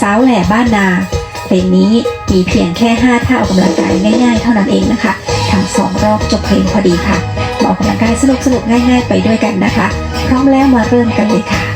สาวแหล่บ้านนาเพลงนี้มีเพียงแค่5ท่าออกกำลังกายง่ายๆ เท่านั้นเองนะคะทั้งสองรอบจบเพลงพอดีค่ะออกกำลังกายสนุกๆง่าย ๆ ไปด้วยกันนะคะ พร้อมแล้วมาเริ่มกันเลยค่ะ